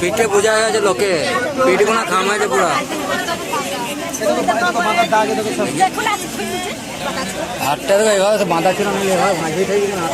পিঠে বোঝা গেছে লোকে। পিঠে কোনো খাম হয়েছে পুরো। দেখো হাতটা এভাবে বাঁধা ছিল এভাবে না।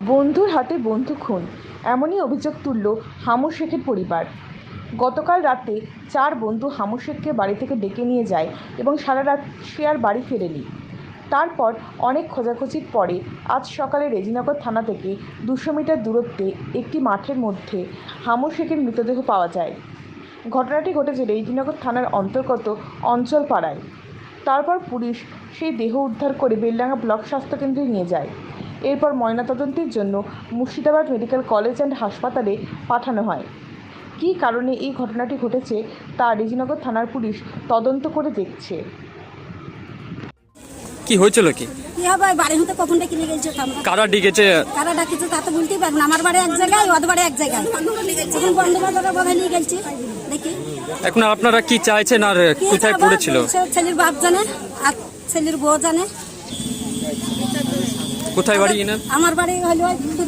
বন্ধুর হাতে বন্ধু খুন। এমনই অভিযোগ তুলল হামু শেখের পরিবার। গতকাল রাতে চার বন্ধু হামু শেখকে বাড়ি থেকে ডেকে নিয়ে যায় এবং সারা রাত সে আর বাড়ি ফেরেনি। তারপর অনেক খোঁজাখুঁজির পরে আজ সকালে রেজিনগর থানা থেকে দুশো মিটার দূরত্বে একটি মাঠের মধ্যে হামু শেখের মৃতদেহ পাওয়া যায়। ঘটনাটি ঘটেছে রেজিনগর থানার অন্তর্গত অঞ্চল পাড়ায় তারপর পুলিশ সেই দেহ উদ্ধার করে বেলডাঙ্গা ব্লক স্বাস্থ্যকেন্দ্রে নিয়ে যায়। এরপর ময়নাতদন্তের জন্য মুর্শিদাবাদ মেডিকেল কলেজ অ্যান্ড হাসপাতালে পাঠানো হয়। কী কারণে এই ঘটনাটি ঘটেছে তা রেজিনগর থানার পুলিশ তদন্ত করে দেখছে। কি হয়েছিল কি? কি হবে? বাড়ি হতে কখন ডেকে নিয়ে গেছে আমরা কারা ডিগেছে কারা ডাকিছে তা তো বলতেই পারব না। আমার বাড়ি এক জায়গায় ওদের বাড়ি এক জায়গায়। এখন বন্ধু বান্ধবরা বোধহয় নিয়ে গেছে দেখি। এখন আপনারা কি চাইছেন আর কোথায় পড়েছিল? ছেলের বাপ জানে আর ছেলের বউ জানে। কোথায় বাড়ি এনার? আমার বাড়ি হলো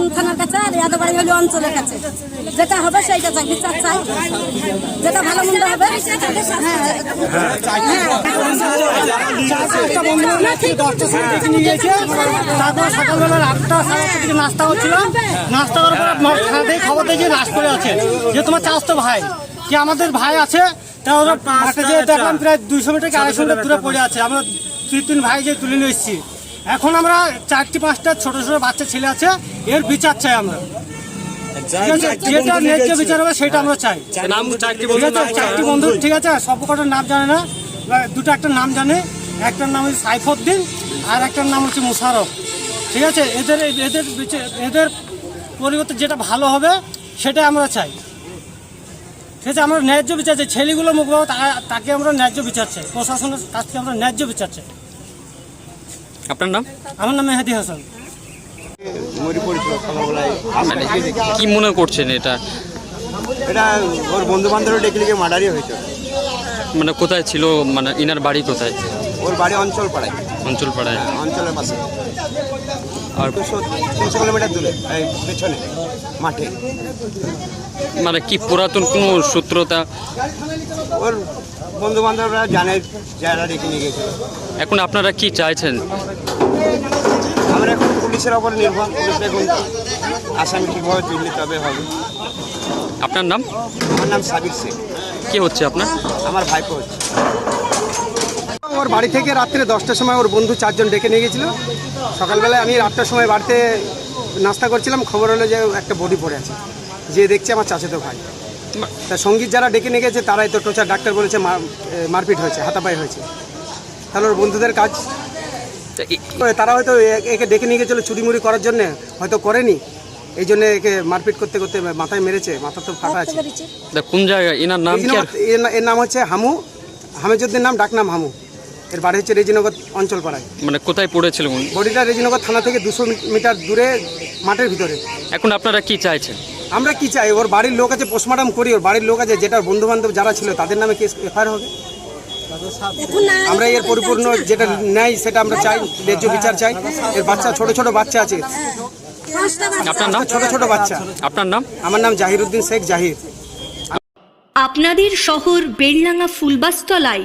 ওই থানার কাছে আর ইয়াদের বাড়ি হলো অঞ্চলের কাছে। যেটা হবে সেইটা চাই বিচার চাই। যেটা ভালো মন্দ হবে হ্যাঁ নিয়ে গিয়েছে তারপর সকালবেলা আটটা সাড়ে আটটার দিকে নাস্তা হচ্ছিল। নাস্তা করার পর খানা থেকে খবর দিয়েছে লাশ করে আছে। যে তোমার চাষ তো ভাই কি আমাদের ভাই আছে তা ওরা মাঠে যে দেখলাম প্রায় দুইশো মিটার কি আড়াইশো মিটার দূরে পড়ে আছে। আমরা দুই তিন ভাই যে তুলে নিয়ে এসেছি। এখন আমরা চারটি পাঁচটা ছোট ছোট বাচ্চা ছেলে আছে এর বিচার চাই আমরা। ঠিক আছে? যেটা ন্যায্য বিচার হবে সেটা আমরা চাই। নাম চারটি বন্ধু ঠিক আছে? সব কটার নাম জানে না। দুটো একটা নাম জানে। একটার নাম হচ্ছে সাইফুদ্দিন আর একটার নাম হচ্ছে মুশারফ। ঠিক আছে? এদের এদের এদের পরিবর্তে যেটা ভালো হবে সেটাই আমরা চাই। ঠিক আছে? আমরা ন্যায্য বিচার চাই। ছেলেগুলো মুখ তাকে আমরা ন্যায্য বিচার চাই। প্রশাসনের কাছ থেকে আমরা ন্যায্য বিচার চাই। আপনার নাম? আমার নাম মেহেদি হাসান। মানে কি মনে করছেন এটা? এটা ওর বন্ধু বান্ধব ডেকে লিখে মার্ডারই হয়েছে। মানে কোথায় ছিল? মানে ইনার বাড়ি কোথায়? ওর বাড়ি অঞ্চল পাড়ায় অঞ্চল পাড়ায় অঞ্চলের পাশে। আর তিনশো কিলোমিটার দূরে পেছনে মাঠে। মানে কি পুরাতন কোনো সূত্রতা? ওর বন্ধু বান্ধবরা জানে যারা ডেকে নিয়ে গেছিল। এখন আপনারা কি চাইছেন? আমরা এখন পুলিশের ওপর নির্ভর পুলিশ এখন আসামি ঠিকভাবে তুললে তবে হবে। আপনার নাম? আমার নাম সাবির শেখ। কি হচ্ছে আপনার? আমার ভাইপো হচ্ছে। ওর বাড়ি থেকে রাত্রে দশটার সময় ওর বন্ধু চারজন ডেকে নিয়ে গেছিল। সকালবেলায় আমি আটটার সময় বাড়িতে নাস্তা করছিলাম। খবর হলো যে একটা বডি পড়ে আছে। যে দেখছে আমার চাচাতো ভাই। তা সংগীত যারা ডেকে নিয়ে গেছে তারাই তো টোচার ডাক্তার বলেছে মারপিট হয়েছে হাতাপাই হয়েছে। তাহলে ওর বন্ধুদের কাজ? তারা হয়তো একে ডেকে নিয়ে গেছিল চুরিমুরি করার জন্য হয়তো করেনি। এই জন্য একে মারপিট করতে করতে মাথায় মেরেছে মাথা তো ফাটা আছে। কোন জায়গায়? এনার নাম এর নাম হচ্ছে হামু হামেজুদ্দিন নাম ডাকনাম হামু। এর বাড়ি হচ্ছে রেজিনগর অঞ্চল পাড়ায় মানে কোথায় পড়েছিল উনি? বডিটা রেজিনগর থানা থেকে দুশো মিটার দূরে মাঠের ভিতরে। এখন আপনারা কি চাইছেন? আমরা কি চাই? ওর বাড়ির লোক আছে পোস্টমর্টম করি ওর বাড়ির লোক আছে যেটা বন্ধু বান্ধব যারা ছিল তাদের নামে কেস এফআইআর হবে। আমরা এর পরিপূর্ণ যেটা নেয় সেটা আমরা চাই ন্যায্য বিচার চাই। এর বাচ্চা ছোট ছোট বাচ্চা আছে। আপনার নাম? ছোট ছোট বাচ্চা। আপনার নাম? আমার নাম জাহিরুদ্দিন শেখ জাহির। আপনাদের শহর বেলডাঙ্গা ফুলবাস্তলায়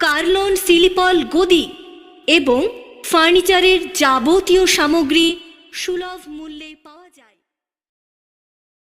কার্লন সিলিপল গদি এবং ফার্নিচারের যাবতীয় সামগ্রী সুলভ মূল্যে